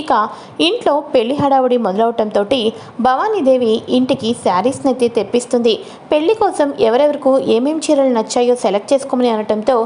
ఇక ఇంట్లో పెళ్ళి హడావుడి మొదలవటంతో భవానీదేవి ఇంటికి శారీస్ని అయితే తెప్పిస్తుంది. పెళ్ళి కోసం ఎవరెవరికి ఏమేం చీరలు నచ్చాయో సెలెక్ట్ చేసుకోమని అనటంతో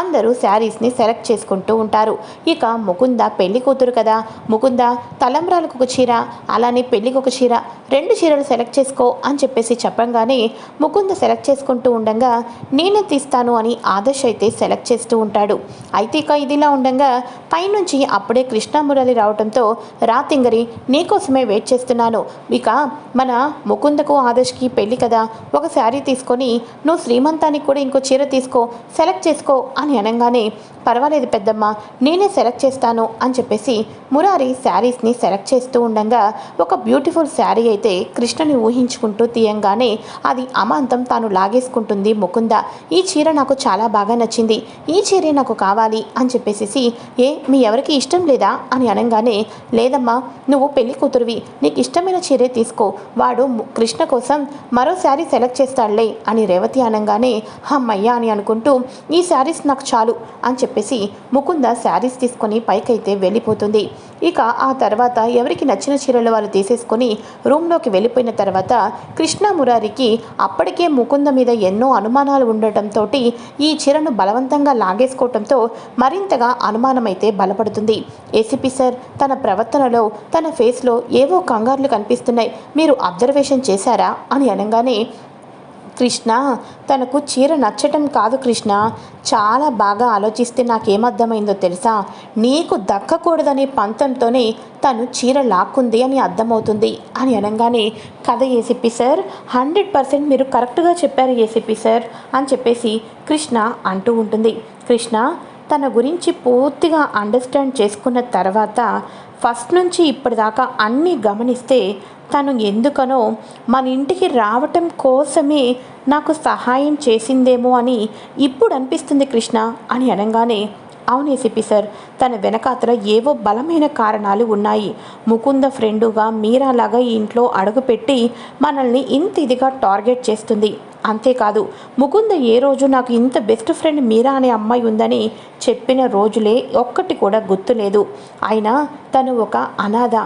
అందరూ శారీస్ని సెలెక్ట్ చేసుకుంటూ ఉంటారు. ఇక ముకుంద పెళ్ళి కూతురు కదా. ముకుంద తలంబ్రాలకు ఒక చీర అలానే పెళ్ళికి ఒక చీర రెండు చీరలు సెలెక్ట్ చేసుకో అని చెప్పేసి చెప్పంగానే ముకుంద సెలెక్ట్ చేసుకుంటూ ఉండగా నేనే తీస్తాను అని ఆదర్శ్ అయితే సెలెక్ట్ చేస్తూ ఉంటాడు. అయితే ఇక ఇదిలా ఉండగా పైనుంచి అప్పుడే కృష్ణమురళి రావడంతో రాతింగరి నీకోసమే వెయిట్ చేస్తున్నాను. ఇక మన ముకుందకు ఆదర్శ్కి పెళ్ళి కదా. ఒక శారీ తీసుకొని నువ్వు శ్రీమంతానికి కూడా ఇంకో చీర తీసుకో సెలెక్ట్ చేసుకో అని అనగానే పర్వాలేదు పెద్దమ్మ నేనే సెలెక్ట్ చేస్తాను అని చెప్పేసి మురారి శారీస్ని సెలెక్ట్ చేస్తూ ఉండగా ఒక బ్యూటిఫుల్ శారీ అయితే కృష్ణని ఊహించుకుంటూ తీయంగానే అది అమాంతం తాను లాగేసుకుంటుంది ముకుంద. ఈ చీర నాకు చాలా బాగా నచ్చింది. ఈ చీరే నాకు కావాలి అని చెప్పేసి ఏ మీ ఎవరికి ఇష్టం లేదా? అని అనగానే లేదమ్మా నువ్వు పెళ్ళి కూతురువి. నీకు ఇష్టమైన చీరే తీసుకో. వాడు ము- కృష్ణ కోసం మరో శారీ సెలెక్ట్ చేస్తాడులే అని రేవతి అనగానే హమ్మయ్యా అని అనుకుంటూ ఈ శారీస్ నాకు చాలు అని చెప్పేసి ముకుంద శారీస్ తీసుకొని పైకైతే వెళ్ళిపోతుంది. ఇక ఆ తర్వాత ఎవరికి నచ్చిన చీరలు వాళ్ళు తీసేసుకొని రూమ్లోకి వెళ్ళిపోయిన తర్వాత కృష్ణ మురారికి అప్పటికే ముకుంద మీద ఎన్నో అనుమానాలు ఉండటంతో ఈ చీరను బలవంతంగా లాగేసుకోవటంతో మరింతగా అనుమానమైతే బలపడుతుంది. ఏసీపీ సార్ తన ప్రవర్తనలో తన ఫేస్లో ఏవో కంగారులు కనిపిస్తున్నాయి. మీరు అబ్జర్వేషన్ చేశారా? అని అనగానే కృష్ణ తనకు చీర నచ్చటం కాదు కృష్ణ. చాలా బాగా ఆలోచిస్తే నాకేమర్థమైందో తెలుసా? నీకు దక్కకూడదనే పంతంతోనే తను చీర లాక్కుంది అని అర్థమవుతుంది అని అనగానే కథ ఏసీపీ సార్ హండ్రెడ్ పర్సెంట్ మీరు కరెక్ట్గా చెప్పారు ఏసీపీ సార్ అని చెప్పేసి కృష్ణ అంటూ ఉంటుంది. కృష్ణ తన గురించి పూర్తిగా అండర్స్టాండ్ చేసుకున్న తర్వాత ఫస్ట్ నుంచి ఇప్పటిదాకా అన్నీ గమనిస్తే తను ఎందుకనో మన ఇంటికి రావటం కోసమే నాకు సహాయం చేసిందేమో అని ఇప్పుడు అనిపిస్తుంది కృష్ణ అని అనగానే అవును ఏసీపీ సార్ తన వెనకాతల ఏవో బలమైన కారణాలు ఉన్నాయి. ముకుంద ఫ్రెండుగా మీరాలాగా ఈ ఇంట్లో అడుగుపెట్టి మనల్ని ఇంత ఇదిగా టార్గెట్ చేస్తుంది. అంతేకాదు ముకుంద ఏ రోజు నాకు ఇంత బెస్ట్ ఫ్రెండ్ మీరా అనే అమ్మాయి ఉందని చెప్పిన రోజులే ఒక్కటి కూడా గుర్తులేదు. అయినా తను ఒక అనాథ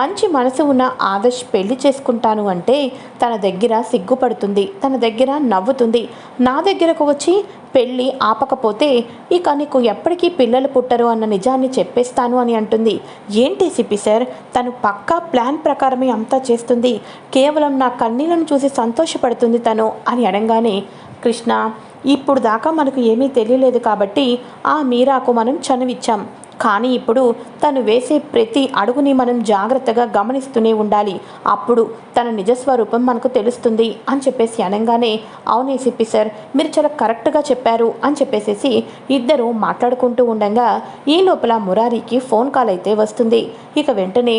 మంచి మనసు ఉన్న ఆదర్శ్ పెళ్ళి చేసుకుంటాను అంటే తన దగ్గర సిగ్గుపడుతుంది తన దగ్గర నవ్వుతుంది. నా దగ్గరకు వచ్చి పెళ్ళి ఆపకపోతే ఇక నీకు ఎప్పటికీ పిల్లలు పుట్టరు అన్న నిజాన్ని చెప్పేస్తాను అని అంటుంది. ఏంటి సిపి సార్ తను పక్కా ప్లాన్ ప్రకారమే అంతా చేస్తుంది. కేవలం నా కన్నీళ్ళను చూసి సంతోషపడుతుంది తను అని ఎడంగానే కృష్ణ ఇప్పుడు దాకా మనకు ఏమీ తెలియలేదు కాబట్టి ఆ మీరాకు మనం చనువిచ్చాం కానీ ఇప్పుడు తను వేసే ప్రతి అడుగుని మనం జాగ్రత్తగా గమనిస్తూనే ఉండాలి. అప్పుడు తన నిజస్వరూపం మనకు తెలుస్తుంది అని చెప్పేసి అనగానే అవునే సిప్పి సార్ మీరు చాలా కరెక్ట్గా చెప్పారు అని చెప్పేసేసి ఇద్దరు మాట్లాడుకుంటూ ఉండగా ఈ లోపల మురారికి ఫోన్ కాల్ అయితే వస్తుంది. ఇక వెంటనే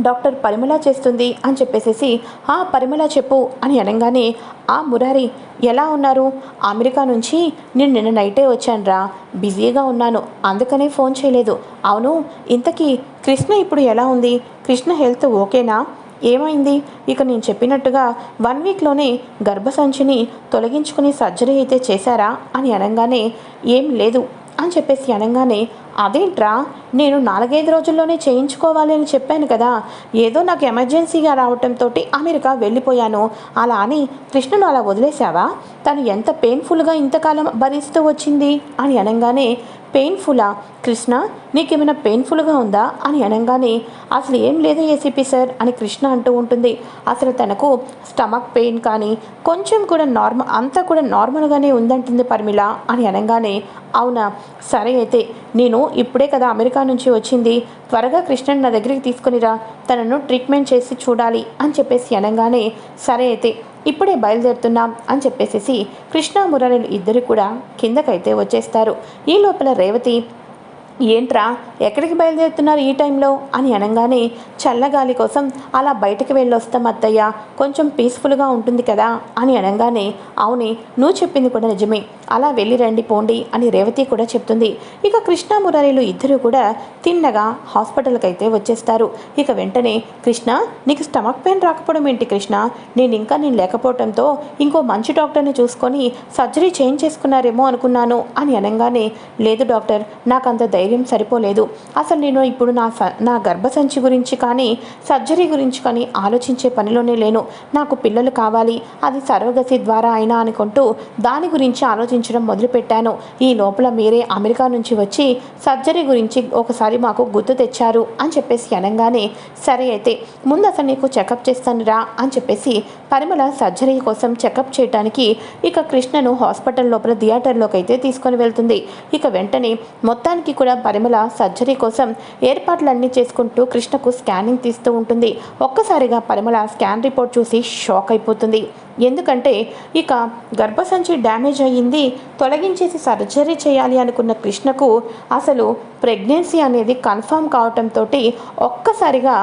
డాక్టర్ పరిమళ చేస్తుంది అని చెప్పేసేసి ఆ పరిమళ చెప్పు అని అనగానే ఆ మురారి ఎలా ఉన్నారు? అమెరికా నుంచి నేను నిన్న నైటే వచ్చానురా. బిజీగా ఉన్నాను. అందుకనే ఫోన్ చేయలేదు. అవును ఇంతకీ కృష్ణ ఇప్పుడు ఎలా ఉంది? కృష్ణ హెల్త్ ఓకేనా? ఏమైంది? ఇక నేను చెప్పినట్టుగా వన్ వీక్లోనే గర్భసంచిని తొలగించుకుని సర్జరీ అయితే చేశారా? అని అనగానే ఏం లేదు. అని చెప్పేసి అనగానే అదేంట్రా? నేను నాలుగైదు రోజుల్లోనే చేయించుకోవాలి అని చెప్పాను కదా. ఏదో నాకు ఎమర్జెన్సీగా రావటంతో అమెరికా వెళ్ళిపోయాను. అలా అని కృష్ణను అలా వదిలేశావా? తను ఎంత పెయిన్ఫుల్గా ఇంతకాలం భరిస్తూ వచ్చింది? అని అనగానే పెయిన్ఫులా? కృష్ణ నీకేమైనా పెయిన్ఫుల్గా ఉందా? అని అనగానే అసలు ఏం లేదు ఏసీపీ సార్ అని కృష్ణ అంటూ ఉంటుంది. అసలు తనకు స్టమక్ పెయిన్ కానీ కొంచెం కూడా నార్మల్ అంతా కూడా నార్మల్గానే ఉందంటుంది పర్మిళ అని అనగానే అవునా? సరే అయితే నేను ఇప్పుడే కదా అమెరికా నుంచి వచ్చింది. త్వరగా కృష్ణని నా దగ్గరికి తీసుకునిరా. తనను ట్రీట్మెంట్ చేసి చూడాలి అని చెప్పేసి అనగానే సరే అయితే ఇప్పుడే బయలుదేరుతున్నాం అని చెప్పేసేసి కృష్ణ మురళిలు ఇద్దరు కూడా కిందకైతే వచ్చేస్తారు. ఈ లోపల రేవతి ఏంట్రా ఎక్కడికి బయలుదేరుతున్నారు ఈ టైంలో? అని అనగానే చల్లగాలి కోసం అలా బయటికి వెళ్ళొస్తాం అత్తయ్య. కొంచెం పీస్ఫుల్గా ఉంటుంది కదా? అని అనగానే అవుని నువ్వు చెప్పింది కూడా నిజమే. అలా వెళ్ళి రండి పోండి అని రేవతి కూడా చెప్తుంది. ఇక కృష్ణ మురారీలు ఇద్దరు కూడా తిన్నగా హాస్పిటల్కి అయితే వచ్చేస్తారు. ఇక వెంటనే కృష్ణ నీకు స్టమక్ పెయిన్ రాకపోవడం ఏంటి కృష్ణ? నేను ఇంకా నేను లేకపోవడంతో ఇంకో మంచి డాక్టర్ని చూసుకొని సర్జరీ చేంజ్ చేసుకున్నారేమో అనుకున్నాను అని అనగానే లేదు డాక్టర్ నాకు అంత ధైర్యం సరిపోలేదు. అసలు నేను ఇప్పుడు నా స- నా గర్భసంచి గురించి కానీ సర్జరీ గురించి కానీ ఆలోచించే పనిలోనే లేను. నాకు పిల్లలు కావాలి. అది సర్వగతి ద్వారా అయినా అనుకుంటూ దాని గురించి ఆలోచించడం మొదలుపెట్టాను. ఈ లోపల మీరే అమెరికా నుంచి వచ్చి సర్జరీ గురించి ఒకసారి మాకు గుర్తు తెచ్చారు అని చెప్పేసి అనగానే సరే అయితే ముందు అసలు నీకు చెకప్ చేస్తాను రా అని చెప్పేసి పరిమళ సర్జరీ కోసం చెకప్ చేయడానికి ఇక కృష్ణను హాస్పిటల్ లోపల థియేటర్లోకి అయితే తీసుకొని వెళ్తుంది. ఇక వెంటనే మొత్తానికి కూడా పరిమళ సర్జరీ కోసం ఏర్పాట్లన్నీ చేసుకుంటూ కృష్ణకు స్కానింగ్ తీస్తూ ఉంటుంది. ఒక్కసారిగా పరిమళ స్కాన్ రిపోర్ట్ చూసి షాక్ అయిపోతుంది. ఎందుకంటే ఇక గర్భసంచి డ్యామేజ్ అయ్యింది. తొలగించేసి సర్జరీ చేయాలి అనుకున్న కృష్ణకు అసలు ప్రెగ్నెన్సీ అనేది కన్ఫర్మ్ కావటంతో ఒక్కసారిగా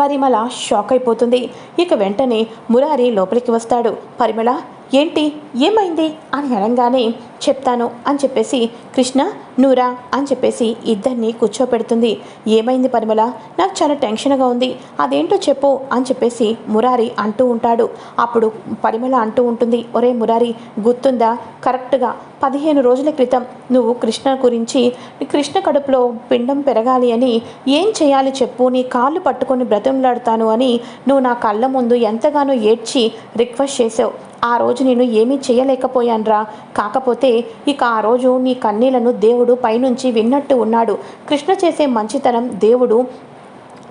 పరిమళ షాక్ అయిపోతుంది. ఇక వెంటనే మురారి లోపలికి వస్తాడు. పరిమళ ఏంటి? ఏమైంది? అని అనగానే చెప్తాను అని చెప్పేసి కృష్ణ నూరా అని చెప్పేసి ఇద్దరిని కూర్చోపెడుతుంది. ఏమైంది పరిమళ? నాకు చాలా టెన్షన్గా ఉంది. అదేంటో చెప్పు అని చెప్పేసి మురారి అంటూ ఉంటాడు. అప్పుడు పరిమళ అంటూ ఉంటుంది ఒరే మురారి గుర్తుందా? కరెక్ట్గా పదిహేను రోజుల క్రితం నువ్వు కృష్ణ గురించి కృష్ణ కడుపులో పిండం పెరగాలి అని ఏం చేయాలి చెప్పు నీ కాళ్ళు పట్టుకొని బ్రతంలాడుతాను అని నువ్వు నా కళ్ళ ముందు ఎంతగానో ఏడ్చి రిక్వెస్ట్ చేసావు. ఆ రోజు నేను ఏమీ చేయలేకపోయానురా. కాకపోతే ఇక ఆ రోజు నీ కన్నీళ్ళను దేవుడు పైనుంచి విన్నట్టు ఉన్నాడు. కృష్ణ చేసే మంచితనం దేవుడు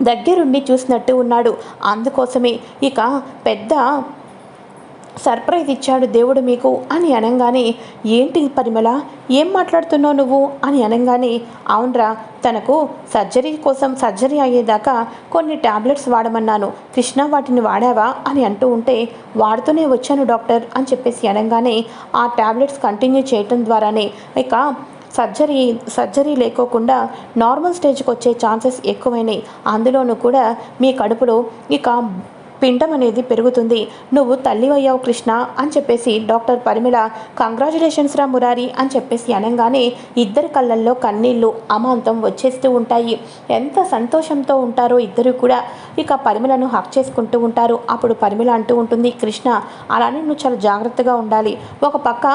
దగ్గరుండి చూసినట్టు ఉన్నాడు. అందుకోసమే ఇక పెద్ద సర్ప్రైజ్ ఇచ్చాడు దేవుడు మీకు అని అనగానే ఏంటి పరిమళ? ఏం మాట్లాడుతున్నావు నువ్వు? అని అనగానే అవునరా తనకు సర్జరీ కోసం సర్జరీ అయ్యేదాకా కొన్ని టాబ్లెట్స్ వాడమన్నాను. కృష్ణ వాటిని వాడావా? అని అంటూ ఉంటే వాడుతూనే వచ్చాను డాక్టర్ అని చెప్పేసి అనగానే ఆ టాబ్లెట్స్ కంటిన్యూ చేయటం ద్వారానే ఇక సర్జరీ సర్జరీ లేకోకుండా నార్మల్ స్టేజ్కి వచ్చే ఛాన్సెస్ ఎక్కువైనాయి. అందులోనూ కూడా మీ కడుపులో ఇక పిండం అనేది పెరుగుతుంది. నువ్వు తల్లివయ్యావు కృష్ణ అని చెప్పేసి డాక్టర్ పరిమళ కంగ్రాచులేషన్స్ రా మురారి అని చెప్పేసి అనగానే ఇద్దరి కళ్ళల్లో కన్నీళ్ళు అమాంతం వచ్చేస్తూ ఉంటాయి. ఎంత సంతోషంతో ఉంటారో ఇద్దరు కూడా. ఇక పరిమళను హక్ చేసుకుంటూ ఉంటారు. అప్పుడు పరిమళ అంటూ ఉంటుంది కృష్ణ అలానే నువ్వు చాలా జాగ్రత్తగా ఉండాలి. ఒక పక్క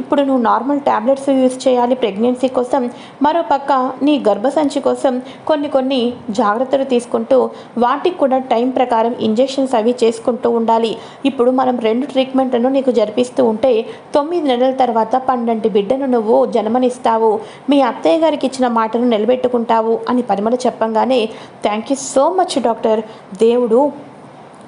ఇప్పుడు నువ్వు నార్మల్ ట్యాబ్లెట్స్ యూజ్ చేయాలి ప్రెగ్నెన్సీ కోసం. మరో పక్క నీ గర్భసంచి కోసం కొన్ని కొన్ని జాగ్రత్తలు తీసుకుంటూ వాటికి కూడా టైం ప్రకారం ఇంజెక్షన్ ఆపరేషన్స్ అవి చేసుకుంటూ ఉండాలి. ఇప్పుడు మనం రెండు ట్రీట్మెంట్లను నీకు జరిపిస్తూ ఉంటే తొమ్మిది నెలల తర్వాత పన్నెండు బిడ్డను నువ్వు జన్మనిస్తావు. మీ అత్తయ్య గారికి ఇచ్చిన మాటను నిలబెట్టుకుంటావు అని పరిమళ చెప్పంగానే thank you so much doctor. దేవుడు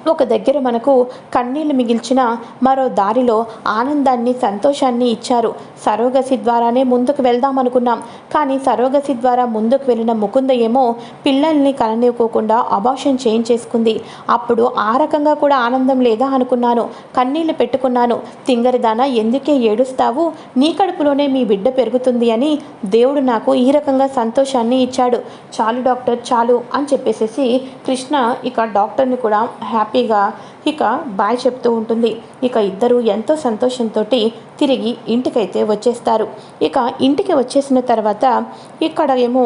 ఒక దగ్గర మనకు కన్నీళ్ళు మిగిల్చిన మరో దారిలో ఆనందాన్ని సంతోషాన్ని ఇచ్చారు. సరోగసి ద్వారానే ముందుకు వెళ్దాం అనుకున్నాం. కానీ సరోగసి ద్వారా ముందుకు వెళ్ళిన ముకుంద ఏమో పిల్లల్ని కలనివ్వకోకుండా అబార్షన్ చేయించేసుకుంది. అప్పుడు ఆ రకంగా కూడా ఆనందం లేదా అనుకున్నాను. కన్నీళ్ళు పెట్టుకున్నాను. తింగరిదాన ఎందుకే ఏడుస్తావు? నీ కడుపులోనే మీ బిడ్డ పెరుగుతుంది అని దేవుడు నాకు ఈ రకంగా సంతోషాన్ని ఇచ్చాడు. చాలు డాక్టర్ చాలు అని చెప్పేసేసి కృష్ణ ఇక డాక్టర్ని కూడా హ్యాపీ హ్యాపీగా ఇక బాయ్ చెప్తూ ఉంటుంది. ఇక ఇద్దరు ఎంతో సంతోషంతో తిరిగి ఇంటికైతే వచ్చేస్తారు. ఇక ఇంటికి వచ్చేసిన తర్వాత ఇక్కడ ఏమో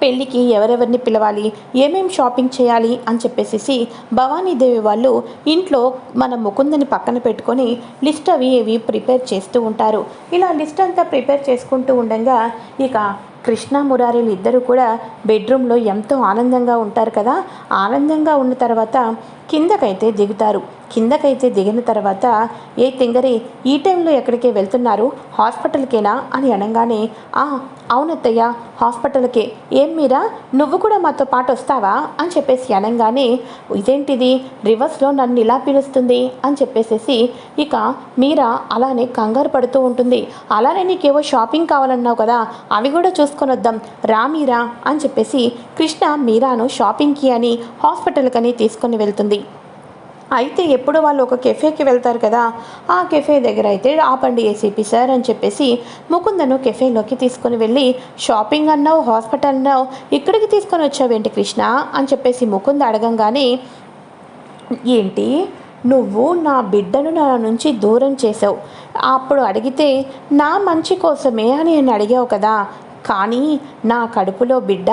పెళ్ళికి ఎవరెవరిని పిలవాలి ఏమేం షాపింగ్ చేయాలి అని చెప్పేసి భవానీదేవి వాళ్ళు ఇంట్లో మన ముకుందని పక్కన పెట్టుకొని లిస్ట్ అవి ఇవి ప్రిపేర్ చేస్తూ ఉంటారు. ఇలా లిస్ట్ అంతా ప్రిపేర్ చేసుకుంటూ ఉండగా ఇక కృష్ణ మురారీలు ఇద్దరు కూడా బెడ్రూమ్లో ఎంతో ఆనందంగా ఉంటారు కదా? ఆనందంగా ఉన్న తర్వాత కిందకైతే దిగుతారు. కిందకైతే దిగిన తర్వాత ఏ తింగరి ఈ టైంలో ఎక్కడికే వెళ్తున్నారు? హాస్పిటల్కేనా? అని అనగానే ఆ అవునత్తయ్య హాస్పిటల్కే. ఏం మీరా? నువ్వు కూడా మాతో పాటు వస్తావా? అని చెప్పేసి అనగానే ఇదేంటిది? రివర్స్లో నన్ను ఇలా పిలుస్తుంది? అని చెప్పేసేసి ఇక మీరా అలానే కంగారు పడుతూ ఉంటుంది. అలానే నీకేవో షాపింగ్ కావాలన్నావు కదా అవి కూడా చూసుకొని వద్దాం రా మీరా? అని చెప్పేసి కృష్ణ మీరాను షాపింగ్కి అని హాస్పిటల్కని తీసుకొని వెళ్తుంది. అయితే ఎప్పుడు వాళ్ళు ఒక కెఫేకి వెళ్తారు కదా ఆ కెఫే దగ్గర అయితే ఆపండి ఏసీపీ సార్ అని చెప్పేసి ముకుందను కెఫేలోకి తీసుకొని వెళ్ళి షాపింగ్ అన్నావు హాస్పిటల్ అన్నావు ఇక్కడికి తీసుకొని వచ్చావేంటి కృష్ణ? అని చెప్పేసి ముకుంద అడగంగానే ఏంటి నువ్వు నా బిడ్డను నా నుంచి దూరం చేసావు అప్పుడు అడిగితే నా మంచి కోసమే అని నేను అడిగావు కదా. కానీ నా కడుపులో బిడ్డ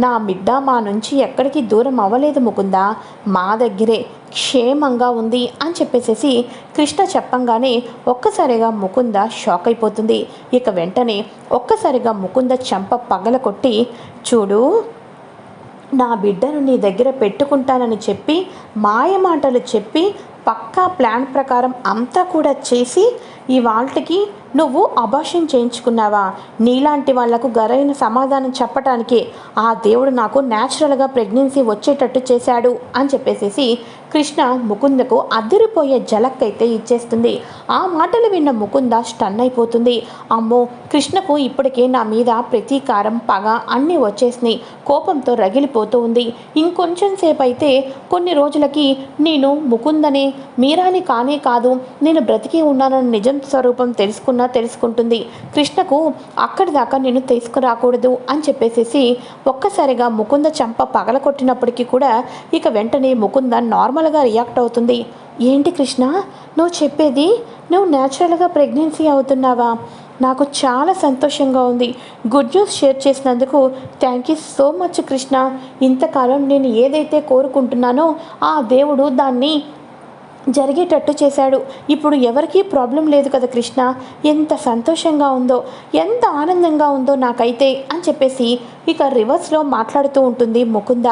నా బిడ్డ మా నుంచి ఎక్కడికి దూరం అవ్వలేదు ముకుందా. మా దగ్గరే క్షేమంగా ఉంది అని చెప్పేసేసి కృష్ణ చెప్పంగానే ఒక్కసారిగా ముకుంద షాక్ అయిపోతుంది. ఇక వెంటనే ఒక్కసారిగా ముకుంద చెంప పగల కొట్టి చూడు నా బిడ్డను నీ దగ్గర పెట్టుకుంటానని చెప్పి మాయ మాటలు చెప్పి పక్కా ప్లాన్ ప్రకారం అంతా కూడా చేసి ఇవాళకి నువ్వు అబార్షన్ చేయించుకున్నావా? నీలాంటి వాళ్ళకు గరైన సమాధానం చెప్పటానికి ఆ దేవుడు నాకు న్యాచురల్గా ప్రెగ్నెన్సీ వచ్చేటట్టు చేశాడు అని చెప్పేసేసి కృష్ణ ముకుందకు అదిరిపోయే జలక్కైతే ఇచ్చేస్తుంది. ఆ మాటలు విన్న ముకుంద స్టన్ అయిపోతుంది. అమ్మో కృష్ణకు ఇప్పటికే నా మీద ప్రతీకారం పగ అన్నీ వచ్చేసినాయి. కోపంతో రగిలిపోతూ ఉంది. ఇంకొంచెం సేపు అయితే కొన్ని రోజులకి నేను ముకుందనే మీరాని కానే కాదు. నేను బ్రతికి ఉన్నానని నిజం స్వరూపం తెలుసుకున్న తెలుసుకుంటుంది. కృష్ణకు అక్కడి దాకా నేను తీసుకురాకూడదు అని చెప్పేసేసి ఒక్కసారిగా ముకుంద చంప పగల కొట్టినప్పటికీ కూడా ఇక వెంటనే ముకుంద నార్మల్గా రియాక్ట్ అవుతుంది. ఏంటి కృష్ణ? నువ్వు చెప్పేది? నువ్వు న్యాచురల్గా ప్రెగ్నెన్సీ అవుతున్నావా? నాకు చాలా సంతోషంగా ఉంది. గుడ్ న్యూస్ షేర్ చేసినందుకు thank you so much Krishna. ఇంతకాలం నేను ఏదైతే కోరుకుంటున్నానో ఆ దేవుడు దాన్ని జరిగేటట్టు చేశాడు. ఇప్పుడు ఎవరికీ ప్రాబ్లం లేదు కదా కృష్ణ? ఎంత సంతోషంగా ఉందో ఎంత ఆనందంగా ఉందో నాకైతే అని చెప్పేసి ఇక రివర్స్లో మాట్లాడుతూ ఉంటుంది ముకుంద.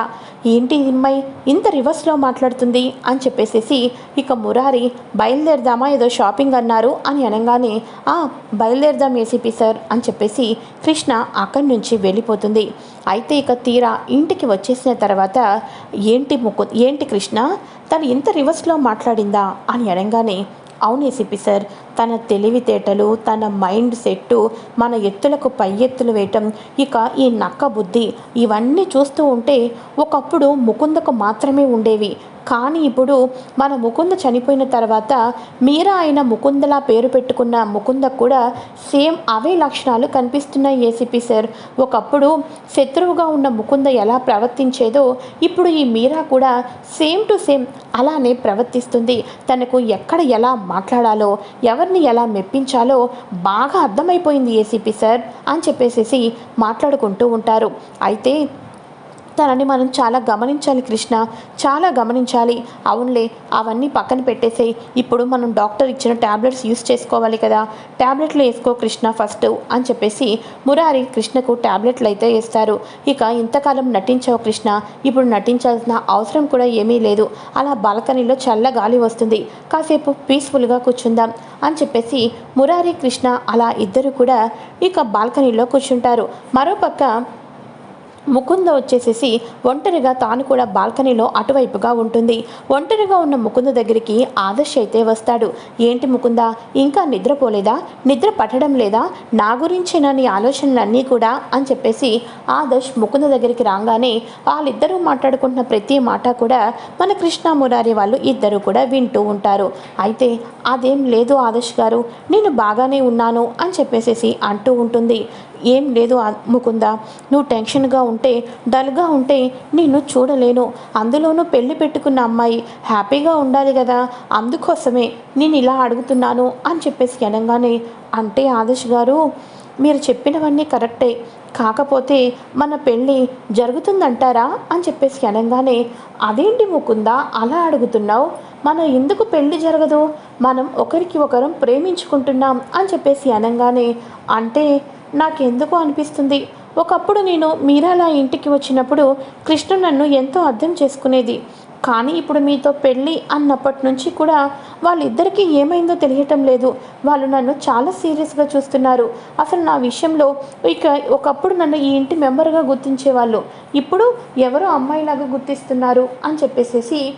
ఏంటి ఇమ్మాయి ఇంత రివర్స్లో మాట్లాడుతుంది అని చెప్పేసేసి ఇక మురారి బయలుదేరదామా ఏదో షాపింగ్ అన్నారు అని అనగానే ఆ బయలుదేరదాం ఏసీపీ సార్ అని చెప్పేసి కృష్ణ అక్కడి నుంచి వెళ్ళిపోతుంది. అయితే ఇక తీరా ఇంటికి వచ్చేసిన తర్వాత ఏంటి ముకు ఏంటి కృష్ణ? తను ఇంత రివర్స్లో మాట్లాడిందా అని అనగానే అవును ఏసీపీ సార్ తన తెలివితేటలు తన మైండ్ సెట్టు మన ఎత్తులకు పై ఎత్తులు వేయటం ఇక ఈ నక్క బుద్ధి ఇవన్నీ చూస్తూ ఉంటే ఒకప్పుడు ముకుందకు మాత్రమే ఉండేవి. కానీ ఇప్పుడు మన ముకుంద చనిపోయిన తర్వాత మీరా అయిన ముకుందలా పేరు పెట్టుకున్న ముకుంద కూడా సేమ్ అవే లక్షణాలు కనిపిస్తున్నాయి ఏసీపీ సార్. ఒకప్పుడు శత్రువుగా ఉన్న ముకుంద ఎలా ప్రవర్తించేదో ఇప్పుడు ఈ మీరా కూడా సేమ్ టు సేమ్ అలానే ప్రవర్తిస్తుంది. తనకు ఎక్కడ ఎలా మాట్లాడాలో ఎవరిని ఎలా మెప్పించాలో బాగా అర్థమైపోయింది ఏసీపీ సార్ అని చెప్పేసేసి మాట్లాడుకుంటూ ఉంటారు. అయితే తనని మనం చాలా గమనించాలి కృష్ణ. చాలా గమనించాలి. అవునులే అవన్నీ పక్కన పెట్టేసే ఇప్పుడు మనం డాక్టర్ ఇచ్చిన ట్యాబ్లెట్స్ యూస్ చేసుకోవాలి కదా. ట్యాబ్లెట్లు వేసుకో కృష్ణ ఫస్ట్ అని చెప్పేసి మురారి కృష్ణకు ట్యాబ్లెట్లు అయితే వేస్తారు. ఇక ఇంతకాలం నటించావు కృష్ణ. ఇప్పుడు నటించాల్సిన అవసరం కూడా ఏమీ లేదు. అలా బాల్కనీలో చల్ల గాలి వస్తుంది. కాసేపు పీస్ఫుల్గా కూర్చుందాం అని చెప్పేసి మురారి కృష్ణ అలా ఇద్దరు కూడా ఇక బాల్కనీలో కూర్చుంటారు. మరోపక్క ముకుంద వచ్చేసేసి ఒంటరిగా తాను కూడా బాల్కనీలో అటువైపుగా ఉంటుంది. ఒంటరిగా ఉన్న ముకుంద దగ్గరికి ఆదర్శ్ అయితే వస్తాడు. ఏంటి ముకుంద ఇంకా నిద్రపోలేదా? నిద్ర పట్టడం లేదా? నా గురించిన నీ ఆలోచనలన్నీ కూడా? అని చెప్పేసి ఆదర్శ్ ముకుంద దగ్గరికి రాగానే వాళ్ళిద్దరూ మాట్లాడుకుంటున్న ప్రతి మాట కూడా మన కృష్ణ మురారి వాళ్ళు ఇద్దరు కూడా వింటూ ఉంటారు. అయితే అదేం లేదు ఆదర్శ్ గారు నేను బాగానే ఉన్నాను అని చెప్పేసేసి అంటూ ఉంటుంది. ఏం లేదు ఆ- ముకుంద. నువ్వు టెన్షన్గా ఉంటే డల్గా ఉంటే నిన్ను చూడలేను. అందులోనూ పెళ్ళి పెట్టుకున్న అమ్మాయి హ్యాపీగా ఉండాలి కదా. అందుకోసమే నేను ఇలా అడుగుతున్నాను అని చెప్పేసి అనగానే అంటే ఆదర్శ్ గారు మీరు చెప్పినవన్నీ కరెక్టే. కాకపోతే మన పెళ్ళి జరుగుతుందంటారా అని చెప్పేసి అనగానే అదేంటి ముకుందా అలా అడుగుతున్నావు? మనం ఎందుకు పెళ్ళి జరగదు? మనం ఒకరికి ఒకరం ప్రేమించుకుంటున్నాం అని చెప్పేసి అనగానే అంటే నాకెందుకు అనిపిస్తుంది? ఒకప్పుడు నేను మీరాలా ఇంటికి వచ్చినప్పుడు కృష్ణ నన్ను ఎంతో అర్థం చేసుకునేది. కానీ ఇప్పుడు మీతో పెళ్ళి అన్నప్పటి నుంచి కూడా వాళ్ళిద్దరికీ ఏమైందో తెలియటం లేదు. వాళ్ళు నన్ను చాలా సీరియస్గా చూస్తున్నారు. అసలు నా విషయంలో ఇక ఒకప్పుడు నన్ను ఈ ఇంటి మెంబర్గా గుర్తించేవాళ్ళు. ఇప్పుడు ఎవరో అమ్మాయిలాగా గుర్తిస్తున్నారు అని చెప్పేసేసి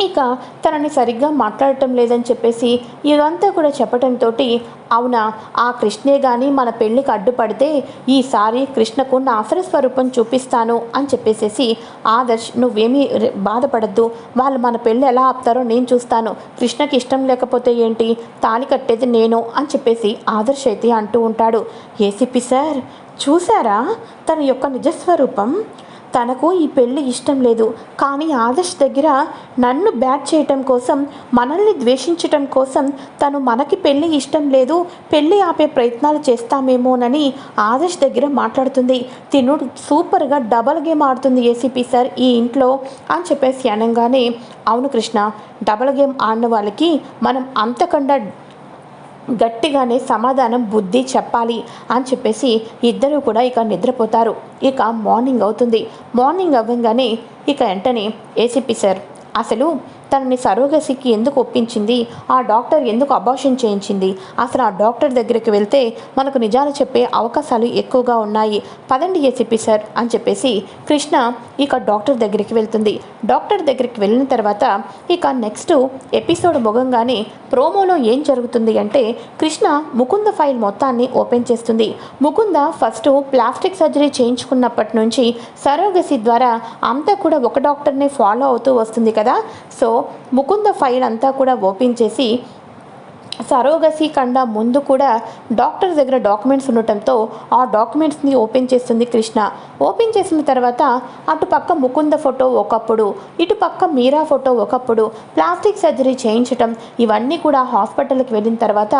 ఇక తనని సరిగ్గా మాట్లాడటం లేదని చెప్పేసి ఇదంతా కూడా చెప్పడంతో అవునా? ఆ కృష్ణే కానీ మన పెళ్ళికి అడ్డుపడితే ఈసారి కృష్ణకు నా అసలు స్వరూపం చూపిస్తాను అని చెప్పేసేసి ఆదర్శ్ నువ్వేమీ బాధపడద్దు. వాళ్ళు మన పెళ్ళి ఎలా ఆపుతారో నేను చూస్తాను. కృష్ణకి ఇష్టం లేకపోతే ఏంటి? తాళి కట్టేది నేను అని చెప్పేసి ఆదర్శ్ అయితే అంటూ ఉంటాడు. ఏసీపీ సార్ చూసారా తన యొక్క నిజస్వరూపం? తనకు ఈ పెళ్ళి ఇష్టం లేదు. కానీ ఆదర్శ్ దగ్గర నన్ను బ్యాట్ చేయటం కోసం మనల్ని ద్వేషించటం కోసం తను మనకి పెళ్ళి ఇష్టం లేదు. పెళ్ళి ఆపే ప్రయత్నాలు చేస్తామేమోనని ఆదర్శ్ దగ్గర మాట్లాడుతుంది. తినుడు సూపర్గా డబల్ గేమ్ ఆడుతుంది ఏసీపీ సార్ ఈ ఇంట్లో అని చెప్పేసి అనగానే అవును కృష్ణ డబల్ గేమ్ ఆడిన వాళ్ళకి మనం అంతకన్నా గట్టిగానే సమాధానం బుద్ధి చెప్పాలి అని చెప్పేసి ఇద్దరూ కూడా ఇక నిద్రపోతారు. ఇక మార్నింగ్ అవుతుంది. మార్నింగ్ అవ్వగానే ఇక వెంటనే ఏసీపీ సార్ అసలు తనని సరోగసికి ఎందుకు ఒప్పించింది? ఆ డాక్టర్ ఎందుకు అబార్షన్ చేయించింది? అసలు ఆ డాక్టర్ దగ్గరికి వెళ్తే మనకు నిజాలు చెప్పే అవకాశాలు ఎక్కువగా ఉన్నాయి. పదండి ఏసీపీ సార్ అని చెప్పేసి కృష్ణ ఇక డాక్టర్ దగ్గరికి వెళ్తుంది. డాక్టర్ దగ్గరికి వెళ్ళిన తర్వాత ఇక నెక్స్ట్ ఎపిసోడ్ ముగంగానే ప్రోమోలో ఏం జరుగుతుంది అంటే కృష్ణ ముకుంద ఫైల్ మొత్తాన్ని ఓపెన్ చేస్తుంది. ముకుంద ఫస్ట్ ప్లాస్టిక్ సర్జరీ చేయించుకున్నప్పటి నుంచి సరోగసి ద్వారా అంతా కూడా ఒక డాక్టర్నే ఫాలో అవుతూ వస్తుంది కదా. సో ముకుంద ఫైల్ అంతా కూడా ఓపెన్ చేసి సరోగసి కండ ముందు కూడా డాక్టర్ దగ్గర డాక్యుమెంట్స్ ఉండటంతో ఆ డాక్యుమెంట్స్ని ఓపెన్ చేస్తుంది కృష్ణ. ఓపెన్ చేసిన తర్వాత అటు పక్క ముకుంద ఫోటో ఒకప్పుడు ఇటు పక్క మీరా ఫోటో ఒకప్పుడు ప్లాస్టిక్ సర్జరీ చేయించటం ఇవన్నీ కూడా హాస్పిటల్కి వెళ్ళిన తర్వాత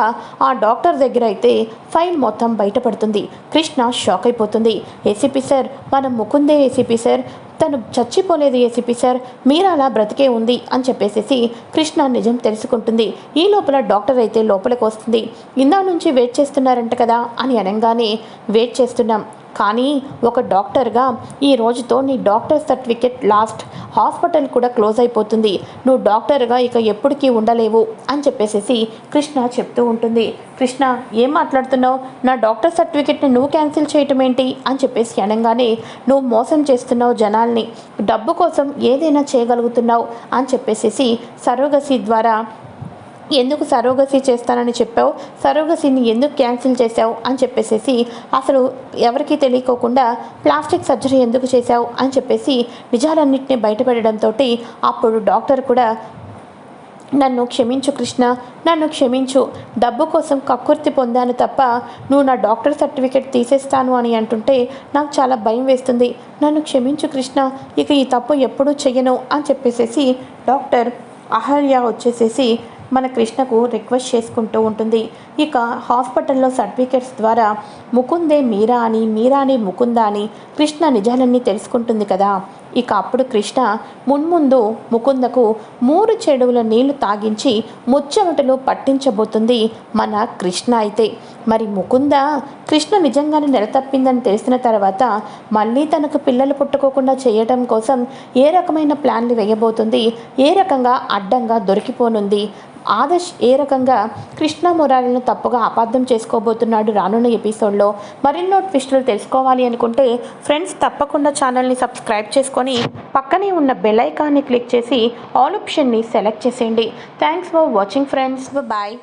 ఆ డాక్టర్ దగ్గర అయితే ఫైల్ మొత్తం బయటపడుతుంది. కృష్ణ షాక్ అయిపోతుంది. ఏసీపీ సార్ మనం ముకుందే ఏసీపీ సార్ తను చచ్చిపోలేదు ఏసీపీ సార్. మీరాలా అలా బ్రతికే ఉంది అని చెప్పేసేసి కృష్ణ నిజం తెలుసుకుంటుంది. ఈ లోపల డాక్టర్ అయితే లోపలికి వస్తుంది. ఇందా నుంచి వెయిట్ చేస్తున్నారంట కదా అని అనగానే వెయిట్ చేస్తున్నాం. కానీ ఒక డాక్టర్గా ఈ రోజుతో నీ డాక్టర్ సర్టిఫికెట్ లాస్ట్ హాస్పిటల్ కూడా క్లోజ్ అయిపోతుంది. నువ్వు డాక్టర్గా ఇక ఎప్పటికీ ఉండలేవు అని చెప్పేసేసి కృష్ణ చెప్తూ ఉంటుంది. కృష్ణ ఏం మాట్లాడుతున్నావు? నా డాక్టర్ సర్టిఫికెట్ని నువ్వు క్యాన్సిల్ చేయటం ఏంటి అని చెప్పేసి అనగానే నువ్వు మోసం చేస్తున్నావు జనాల్ని. డబ్బు కోసం ఏదైనా చేయగలుగుతున్నావు. అని చెప్పేసేసి సరోగసి ద్వారా ఎందుకు సరోగసి చేస్తానని చెప్పావు? సరోగసిని ఎందుకు క్యాన్సిల్ చేశావు? అని చెప్పేసేసి అసలు ఎవరికీ తెలియకోకుండా ప్లాస్టిక్ సర్జరీ ఎందుకు చేశావు? అని చెప్పేసి నిజాలన్నింటినీ బయటపెట్టడంతో అప్పుడు డాక్టర్ కూడా నన్ను క్షమించు కృష్ణ నన్ను క్షమించు. డబ్బు కోసం కక్కుర్తి పొందాను తప్ప నువ్వు నా డాక్టర్ సర్టిఫికేట్ తీసేస్తాను అని అంటుంటే నాకు చాలా భయం వేస్తుంది. నన్ను క్షమించు కృష్ణ ఇక ఈ తప్పు ఎప్పుడూ చెయ్యను అని చెప్పేసేసి డాక్టర్ అహల్య వచ్చేసేసి మన కృష్ణకు రిక్వెస్ట్ చేసుకుంటూ ఉంటుంది. ఇక హాస్పిటల్లో సర్టిఫికేట్స్ ద్వారా ముకుందే మీరా అని మీరానే ముకుందా అని కృష్ణ నిజాలన్నీ తెలుసుకుంటుంది కదా. ఇక అప్పుడు కృష్ణ మున్ముందు ముకుందకు మూడు చెడువుల నీళ్ళు తాగించి ముచ్చమటలో పట్టించబోతుంది మన కృష్ణ అయితే. మరి ముకుంద కృష్ణ నిజంగానే నెలతప్పిందని తెలిసిన తర్వాత మళ్ళీ తనకు పిల్లలు పుట్టుకోకుండా చేయటం కోసం ఏ రకమైన ప్లాన్లు వేయబోతుంది ఏ రకంగా అడ్డంగా దొరికిపోనుంది? ఆదర్శ్ ఏ రకంగా కృష్ణ మురారిని తప్పుగా అపార్థం చేసుకోబోతున్నాడు రానున్న ఎపిసోడ్లో? మరిన్నో ట్విస్టులు తెలుసుకోవాలి అనుకుంటే ఫ్రెండ్స్ తప్పకుండా ఛానల్ని సబ్స్క్రైబ్ చేసుకొని పక్కనే ఉన్న బెల్ ఐకాన్ని క్లిక్ చేసి ఆల్ ఆప్షన్ని సెలెక్ట్ చేసేయండి. Thanks for watching friends bye